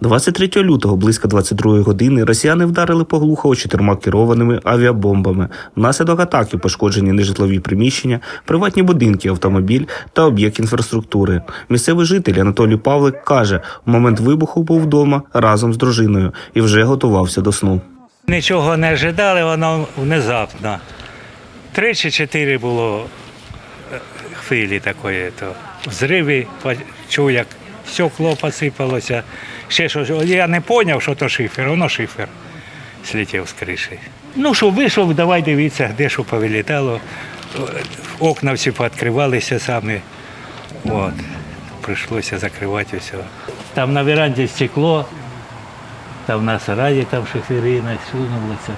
23 лютого близько 22 години росіяни вдарили по Глухову чотирма керованими авіабомбами. Внаслідок атаки пошкоджені нежитлові приміщення, приватні будинки, автомобіль та об'єкт інфраструктури. Місцевий житель Анатолій Павлик каже, у момент вибуху був вдома разом з дружиною і вже готувався до сну. Нічого не ожидали, воно внезапно. Три чи чотири було е, хвилі такої. То взриви, чув, як стекло посипалося. Ще щось. Я не зрозумів, що то шифер, воно шифер слетів з криші. Ну що, вийшов, давай дивитися, де що повилітало. Окна всі пооткривалися самі. От. Прийшлося закривати все. Там на веранді стекло, там на сараї там шиферина сунулася.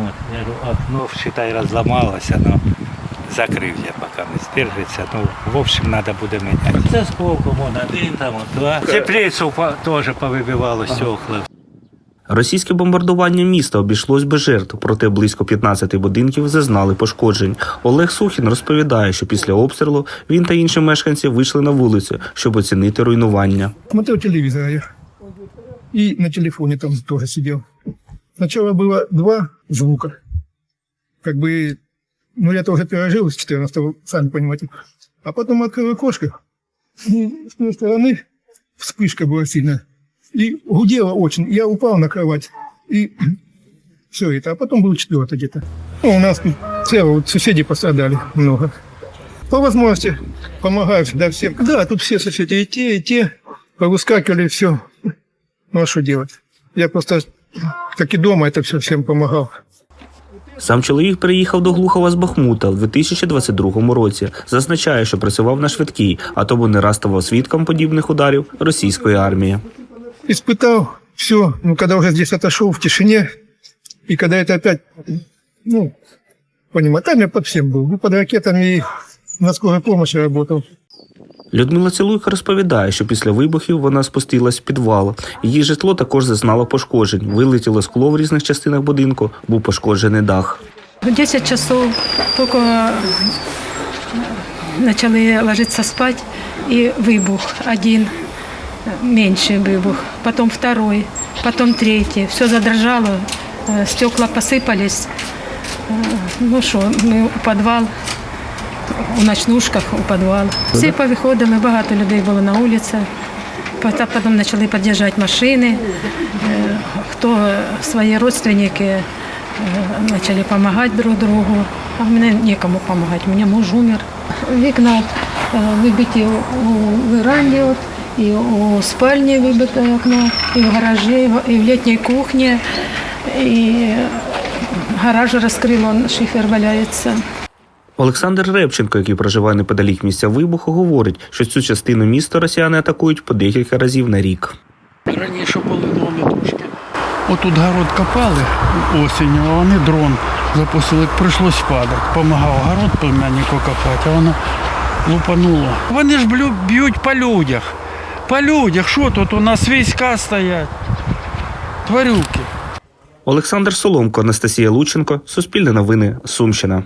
От, я говорю, окно, считай, розламалося, ну, закрив я, поки не стержиться. Ну, в общем, треба буде міняти. Це сколько вон один, там, от, два. Теплицю теж повибивало стекла. Російське бомбардування міста обійшлось без жертв, проте близько 15 будинків зазнали пошкоджень. Олег Сухін розповідає, що після обстрілу він та інші мешканці вийшли на вулицю, щоб оцінити руйнування. Смотрел телевизор я. И на телефоне там тоже сидел. Сначала было два звука. Как бы, ну я тоже пережил с 14 сами понимаете. А потом открыл окошко. И с той стороны вспышка была сильная. И гудело очень. Я упал на кровать. И все это. А потом был четвертый где-то. Ну, у нас цело, вот соседи пострадали много. По возможности помогаю всегда всем. Да, тут все соседи, и те, и те, повыскакивали, все. Ну а что делать? Я просто, как и дома, это все всем помогал. Сам чоловік приїхав до Глухова з Бахмута в 2022 році. Зазначає, що працював на швидкій, а тому не раз ставав свідком подібних ударів російської армії. Испытал все, ну когда уже здесь отошел в тишине, и когда это опять, ну, понимаю, там я под всем был, ну, под ракетами и на скорой помощи работал. Людмила Цілуйка розповідає, що після вибухів вона спустилась в підвал. Її житло також зазнало пошкоджень. Вилетіло скло в різних частинах будинку, був пошкоджений дах. В 10 часов только начали ложиться спать, и выбух один, меньший выбух, потом второй, потом третий. Все задрожало, э, стекла посыпались. Э, Ну что, мы у подвал, у ночнушках у подвал. Всі повиходили, багато людей було на вулиці. Потім почали під'їжджати машини. Е, Хто свої родственники е, почали допомагати друг другу. А мені нікому допомагати, у мене муж умер. Вікна е, вибиті у веранді, і у спальні вибите окно, і в гаражі, в- і в літній кухні. І гараж розкрило, шифер валяється. Олександр Репченко, який проживає неподалік місця вибуху, говорить, що цю частину міста росіяни атакують по декілька разів на рік. Раніше були доми трошки. Отут город копали осінню, а вони дрон запустили, прийшлось падати. Помагав город племяннику копати, а воно лупануло. Вони ж б'ють по людях. По людях, що тут у нас війська стоять? Тварюки. Олександр Соломко, Анастасія Лученко, Суспільне новини, Сумщина.